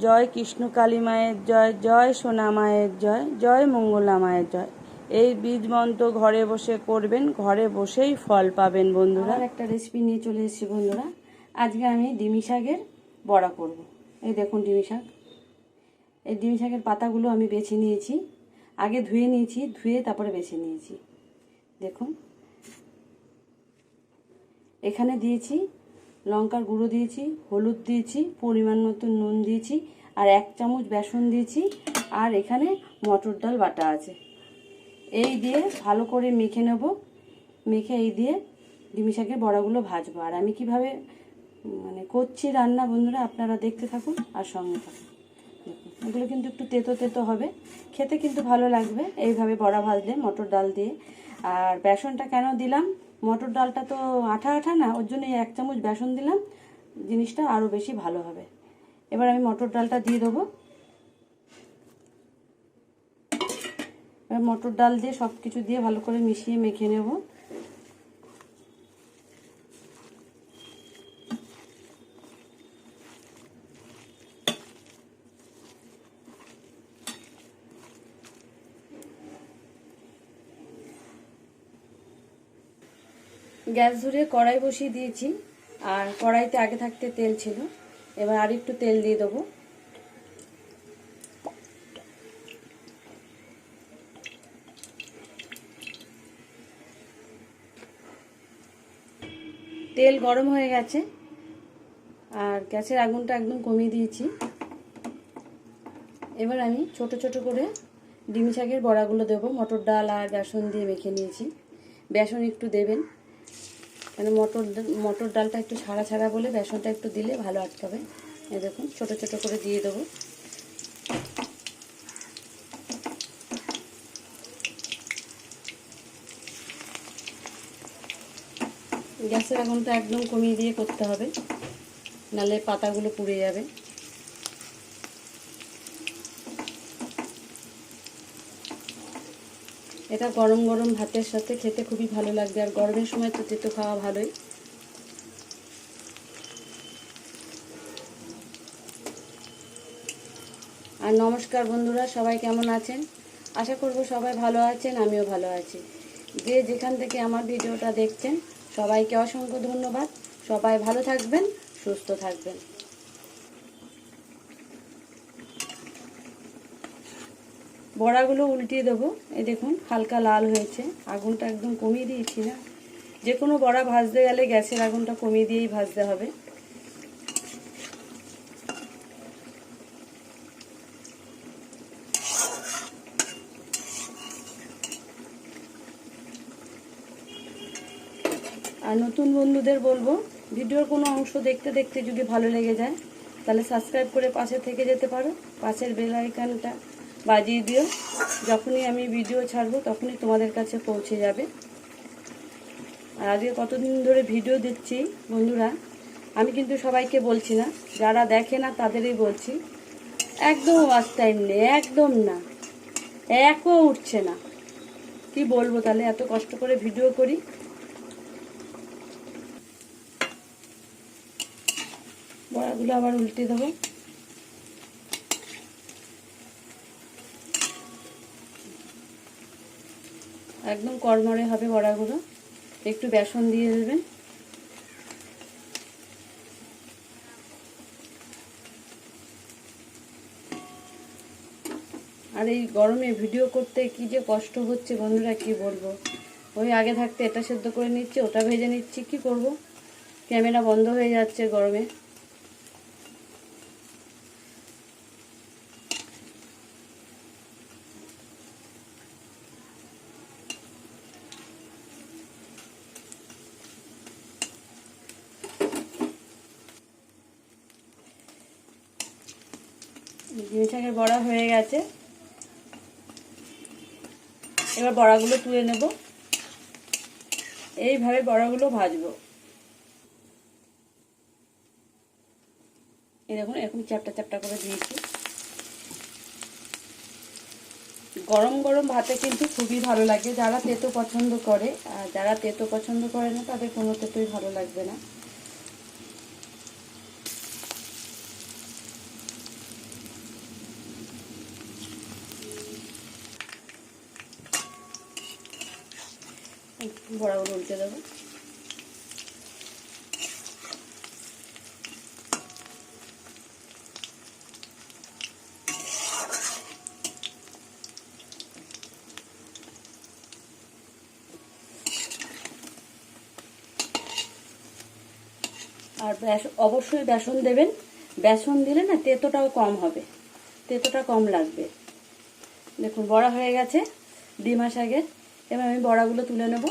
জয় কৃষ্ণ কালী মায়ের জয় জয় সোনা মায়ের জয় জয় মঙ্গলা মায়ের জয়। এই বীজ মন্ত্র ঘরে বসে করবেন, ঘরে বসেই ফল পাবেন বন্ধুরা। একটা রেসিপি নিয়ে চলে এসেছি বন্ধুরা। আজকে আমি ডিমি শাকের বড়া করব। এই দেখুন ডিমি শাক। এই ডিমি শাকের পাতাগুলো আমি বেছে নিয়েছি। আগে ধুয়ে নিয়েছি, ধুয়ে তারপরে বেছে নিয়েছি। দেখুন। এখানে দিয়েছি লঙ্কার গুঁড়ো দিয়েছি, হলুদ দিয়েছি, পরিমাণ মতো নুন দিয়েছি, আর এক চামচ বেসন দিয়েছি, আর এখানে মটর ডাল বাটা আছে। এই দিয়ে ভালো করে মেখে নেব। মেখে এই দিয়ে ডিমি শাকের বড়াগুলো ভাজবো। আর আমি কীভাবে মানে করছি রান্না বন্ধুরা, আপনারা দেখতে থাকুন আর সঙ্গে থাকুন। এগুলো কিন্তু একটু তেতো তেতো হবে। খেতে কিন্তু ভালো লাগবে। এইভাবে বড়া ভাজলে মটর ডাল দিয়ে। আর বেসনটা কেন দিলাম? মটর ডালটা তো আঠা আঠা না, ওর জন্য এক চামচ বেসন দিলাম, জিনিসটা আরও বেশি ভালো হবে। এবার আমি মটর ডালটা দিয়ে দেবো। মটর ডাল দিয়ে সব কিছু দিয়ে ভালো করে মিশিয়ে মেখে নেব। গ্যাস ধরে কড়াই বসিয়ে দিয়েছি। আর কড়াইতে আগে থাকতে তেল ছিল। এবার আর একটু তেল দিয়ে দেবো। তেল গরম হয়ে গেছে। আর গ্যাসের আগুনটা একদম কমিয়ে দিয়েছি। এবার আমি ছোট ছোট করে ডিমি শাকের বড়াগুলো দেবো। মটর ডাল আর বেসন দিয়ে মেখে নিয়েছি। বেসন একটু দেবেন। মানে মটর মটর ডালটা একটু ছাড়া ছাড়া বলে বেসনটা একটু দিলে ভালো আটকাবে এই দেখুন, ছোটো ছোটো করে দিয়ে দেবো। গ্যাসের আগুনটা একদম কমিয়ে দিয়ে করতে হবে, নালে পাতাগুলো পুড়ে যাবে। এটা গরম গরম ভাতের সাথে খেতে খুবই ভালো লাগবে, আর গরমের সময় তো তেতো খাওয়া ভালোই। আর নমস্কার বন্ধুরা, সবাই কেমন আছেন? আশা করব সবাই ভালো আছেন, আমিও ভালো আছি। যে যেখান থেকে আমার ভিডিওটা দেখছেন, সবাইকে অসংখ্য ধন্যবাদ। সবাই ভালো থাকবেন, সুস্থ থাকবেন। বড়াগুলো উল্টিয়ে দেবো। এই দেখুন, হালকা লাল হয়েছে। আগুনটা একদম কমিয়ে দিয়েছি না? যে কোনো বড়া ভাজতে গেলে গ্যাসের আগুনটা কমিয়ে দিয়েই ভাজতে হবে। আর নতুন বন্ধুদের বলব, ভিডিওর কোনো অংশ দেখতে দেখতে যদি ভালো লেগে যায়, তাহলে সাবস্ক্রাইব করে পাশে থেকে যেতে পারো। পাশের বেল আইকনটা বাজিয়ে দিও। যখনই আমি ভিডিও ছাড়বো, তখনই তোমাদের কাছে পৌঁছে যাবে। আর আজকে কতদিন ধরে ভিডিও দিচ্ছি বন্ধুরা, আমি কিন্তু সবাইকে বলছি না, যারা দেখে না তাদেরই বলছি, একদম ওয়াচ টাইম নেই, একদম না একও উঠছে না। কি বলব তাহলে, এত কষ্ট করে ভিডিও করি। বড়াগুলো আবার উল্টে দেবো। একদম কড়মড়ে হবে বড়াগুলো। একটু বেসন দিয়ে দেবেন। আর এই গরমে ভিডিও করতে কি যে কষ্ট হচ্ছে বন্ধুরা, কি বলব? ওই আগে থাকতে এটা সেদ্ধ করে নিচ্ছি, ওটা ভেজে নিচ্ছি, কি করব? ক্যামেরা বন্ধ হয়ে যাচ্ছে গরমে। ডিম শাকের বড়া হয়ে গেছে। এবার বড়াগুলো তুলে নেব। এইভাবে বড়াগুলো ভাজবো। এই দেখুন, এরকম চ্যাপটা চ্যাপটা করে দিয়েছি। গরম গরম ভাতে কিন্তু খুবই ভালো লাগে। যারা তেতো পছন্দ করে, আর যারা তেতো পছন্দ করে না, তাদের কোনো তেতোই ভালো লাগবে না। বড়াগুলো উল্টে দেবো। আর অবশ্যই বেসন দেবেন। বেসন দিলে না তেতোটাও কম হবে। তেতোটা কম লাগবে। দেখুন, বড়া হয়ে গেছে। ডিমা শাকের এবার আমি বড়াগুলো তুলে নেব।